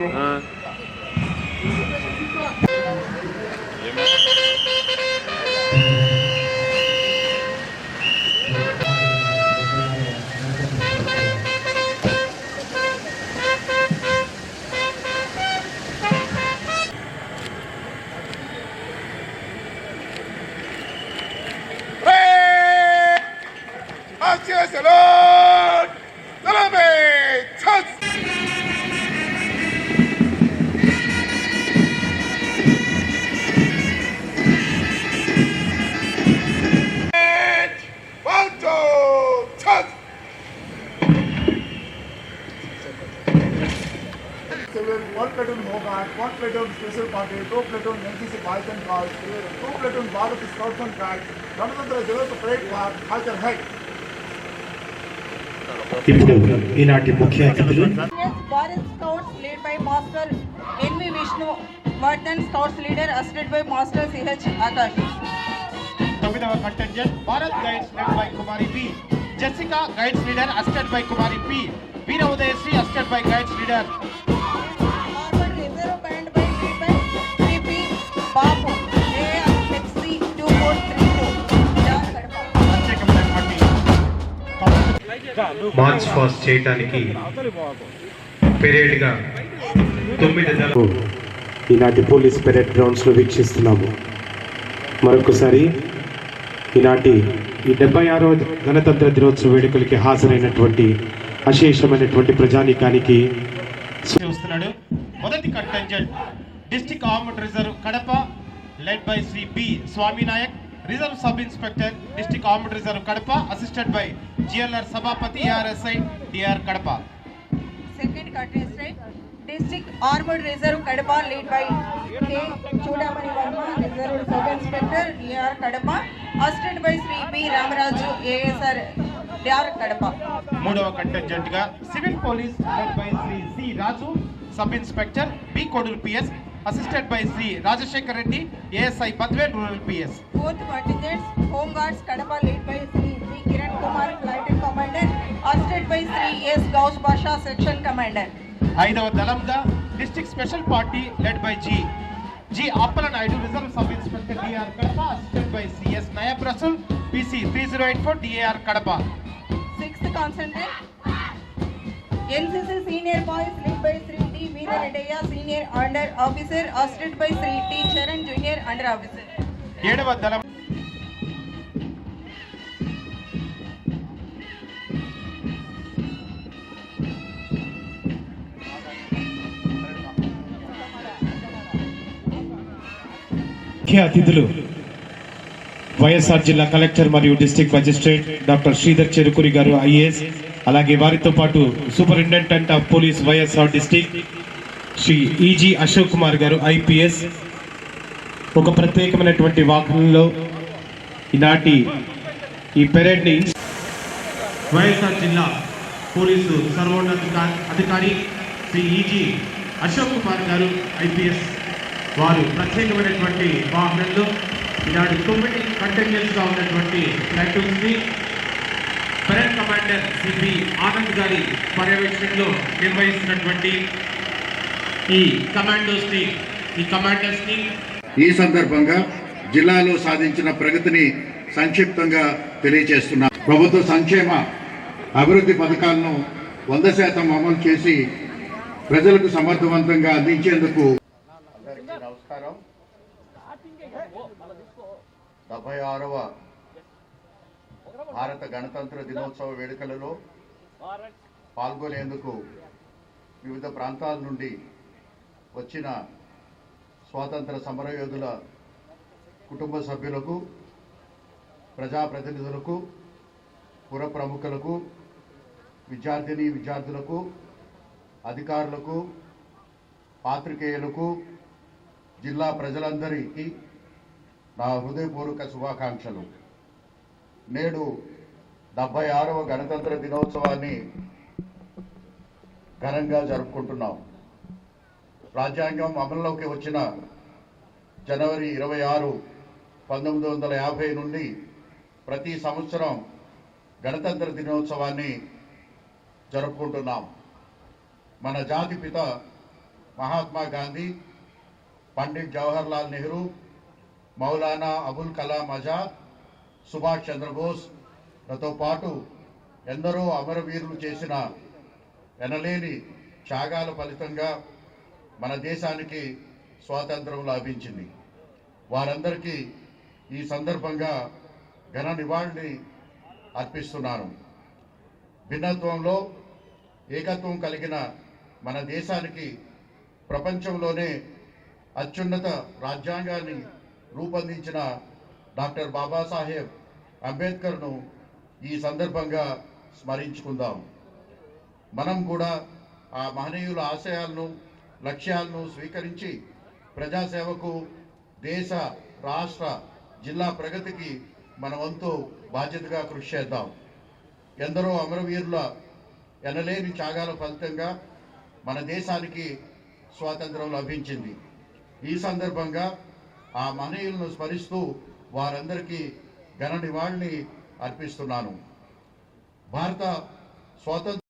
Huh? Hey! Martin Barcelona! one platoon special party, two platoon NCC boys and girls, two platoon Bharat Scouts and Guides, Ganatatra Jalasa Parade Park, Hajar Head. ఇప్పుడు ఈనాటి ముఖ్య అతిథులు Yes, Bharat Scouts led by Master N.V. Vishnu, Vardhan Scouts leader assisted by Master C.H. Akash. తొమ్మిదవ contingent Bharat guides led by Kumari B Jessica guides leader assisted by Kumari P Veera Udayasri assisted by guides leader Babu, AFXC 2432. Down Kadapa. ప్రత్యేకమైనటువంటి march fast చేయడానికి పెరేడ్గా తొమ్మిది ఈనాటి police parade గ్రౌండ్స్లో వీక్షిస్తున్నాము మరొకసారి ఈనాటి ఈ డెబ్బై ఆరో గణతంత్ర దినోత్సవ వేడుకలకి హాజరైనటువంటి అశేషమైనటువంటి ప్రజానీకానికి చూస్తున్నాడు మొదటి contingent district armed reserve Kadapa led by Shri B Swaminayak reserve sub inspector district armed reserve Kadapa assistant by GLR Sabhapati RSI DR Kadapa. Second district armoured reserve Kadapa lead by sub inspector ER Kadapa assistant by Shri B Ramaraju ASR DR Kadapa. మూడవ contingent civil police lead by Shri C Raju sub inspector B Kodulu PS assisted by Shri Rajasekhar Reddy ASI Badvel rural PS Fourth contingent, Home Guards Kadapa led by Sri B. Kiran Kumar, Lieutenant Commander, assisted by Sri S. Gauss Basha, Section Commander. ఐదవ దళంగా district special party led by G G Appala Naidu reserve sub inspector DR Kadapa assisted by CS Nayab Rasool PC three zero eight four DAR Kadapa Sixth contingent, NCC Senior Boys led by Veera Redaya, Senior Under Officer, assisted by Sri T. Charan, Junior Under Officer. ఏడవ దళం ముఖ్య అతిథులు వైఎస్ఆర్ జిల్లా collector మరియు district magistrate doctor Sridhar Cherukuri garu IAS అలాగే వారితో పాటు superintendent of police YSR district Shri EG Ashok Kumar garu IPS. ఒక ప్రత్యేకమైనటువంటి వాహనంలో ఈనాటి ఈ పెరేడ్ని వైఎస్ఆర్ జిల్లా పోలీసు సర్వోన్నత అధికారి శ్రీ ఈజీ అశోక్ కుమార్ గారు ఐపీఎస్ వారు ప్రత్యేకమైనటువంటి వాహనంలో ఈనాడు తొమ్మిది కంటెన్యూస్గా ఉన్నటువంటి ప్లాటూన్స్ని కమాండర్ సిబి ఆనంద్ గారి పర్యవేక్షణలో నిర్వహిస్తున్నటువంటి ఈ ఈ సందర్భంగా జిల్లాలో సాధించిన ప్రగతిని సంక్షిప్తంగా తెలియజేస్తున్నా. ప్రభుత్వ సంక్షేమ అభివృద్ధి పథకాలను వంద శాతం అమలు చేసి ప్రజలకు సమర్థవంతంగా అందించేందుకు నమస్కారం. డెబ్బై ఆరవ భారత గణతంత్ర దినోత్సవ వేడుకలలో పాల్గొనేందుకు వివిధ ప్రాంతాల నుండి వచ్చిన స్వాతంత్ర సమరయోధుల కుటుంబ సభ్యులకు ప్రజాప్రతినిధులకు పుర ప్రముఖులకు విద్యార్థిని విద్యార్థులకు అధికారులకు పాత్రికేయులకు జిల్లా ప్రజలందరికీ నా హృదయపూర్వక శుభాకాంక్షలు. నేడు డెబ్బై ఆరవ గణతంత్ర దినోత్సవాన్ని ఘనంగా జరుపుకుంటున్నాం. రాజ్యాంగం అమల్లోకి వచ్చిన జనవరి ఇరవై ఆరు పంతొమ్మిది వందల యాభై నుండి ప్రతి సంవత్సరం గణతంత్ర దినోత్సవాన్ని జరుపుకుంటున్నాం. మన జాతి పిత మహాత్మా గాంధీ పండిట్ జవహర్లాల్ నెహ్రూ మౌలానా అబుల్ కలాం ఆజాద్ సుభాష్ చంద్రబోస్లతో పాటు ఎందరో అమరవీరులు చేసిన ఎనలేని త్యాగాల ఫలితంగా మన దేశానికి స్వాతంత్రం లభించింది. వారందరికీ ఈ సందర్భంగా ఘన నివాళిని అర్పిస్తున్నాను. భిన్నత్వంలో ఏకత్వం కలిగిన మన దేశానికి ప్రపంచంలోనే అత్యున్నత రాజ్యాంగాన్ని రూపొందించిన డాక్టర్ బాబాసాహెబ్ అంబేద్కర్ను ఈ సందర్భంగా స్మరించుకుందాం. మనం కూడా ఆ మహనీయుల ఆశయాలను లక్ష్యాలను స్వీకరించి ప్రజాసేవకు దేశ రాష్ట్ర జిల్లా ప్రగతికి మన వంతు బాధ్యతగా కృషి చేద్దాం. ఎందరో అమరవీరుల ఎనలేని త్యాగాల ఫలితంగా మన దేశానికి స్వాతంత్రం లభించింది. ఈ సందర్భంగా ఆ మహనీయులను స్మరిస్తూ వారందరికీ ఘన నివాళిని అర్పిస్తున్నాను. భారత స్వాతంత్ర